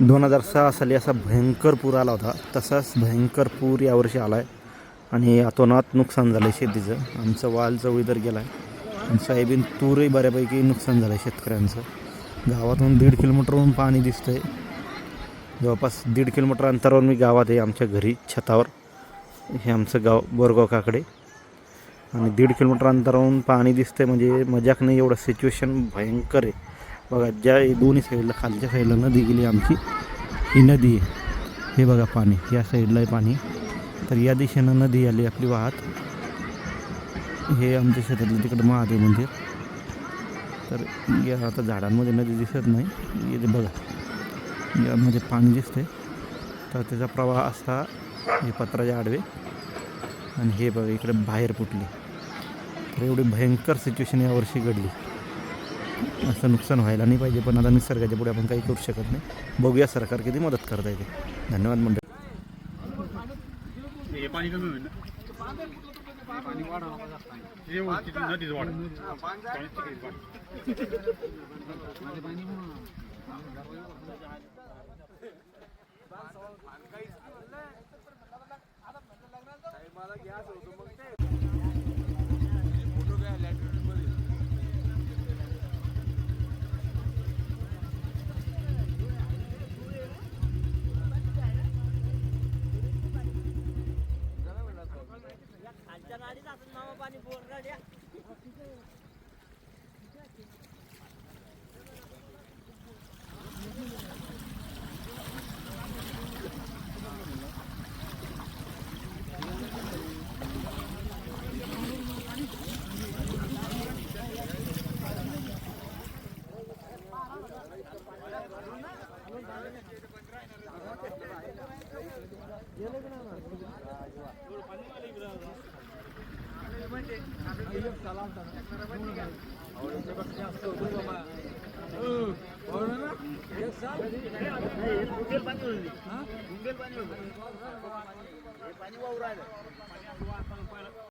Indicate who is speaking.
Speaker 1: दोन हजार सहा साली असा भयंकर पूर आला होता. तसाच भयंकर पूर यावर्षी आला आहे आणि अतोनात नुकसान झालं आहे शेतीचं. आमचं वाल चवळी गेला आहे आणि सोयाबीन तूरही बऱ्यापैकी नुकसान झालं आहे शेतकऱ्यांचं. गावातून दीड किलोमीटरहून पाणी दिसतं आहे जवळपास दीड किलोमीटर अंतरावर मी गावात आहे आमच्या घरी छतावर. हे आमचं गाव बोरगाव काकडे आणि दीड किलोमीटर अंतरावरून पाणी दिसतंय. म्हणजे मजाक नाही एवढं सिच्युएशन भयंकर आहे. बघा ज्या दोन्ही साईडला खालच्या साईडला नदी गेली आमची ही नदी आहे. हे बघा पाणी या साईडला आहे पाणी. तर या दिशेनं नदी आली आपली वाहत. हे आमच्या शेतातलं तिकडं महादेव मंदिर म्हणजे. तर या आता झाडांमध्ये नदी दिसत नाही. येते बघा यामध्ये पाणी दिसते तर त्याचा प्रवाह असा हे पत्राचे आडवे. आणि हे बघा इकडे बाहेर फुटले. तर एवढी भयंकर सिच्युएशन यावर्षी घडली. असं नुकसान व्हायला नाही पाहिजे पण आता निसर्गाच्या पुढे आपण काही करू शकत नाही. बघूया सरकार किती मदत करता येते धन्यवाद मंडळ.
Speaker 2: पाणी बोल रड्या गेलं की नाही पाणी वाहू राहिलं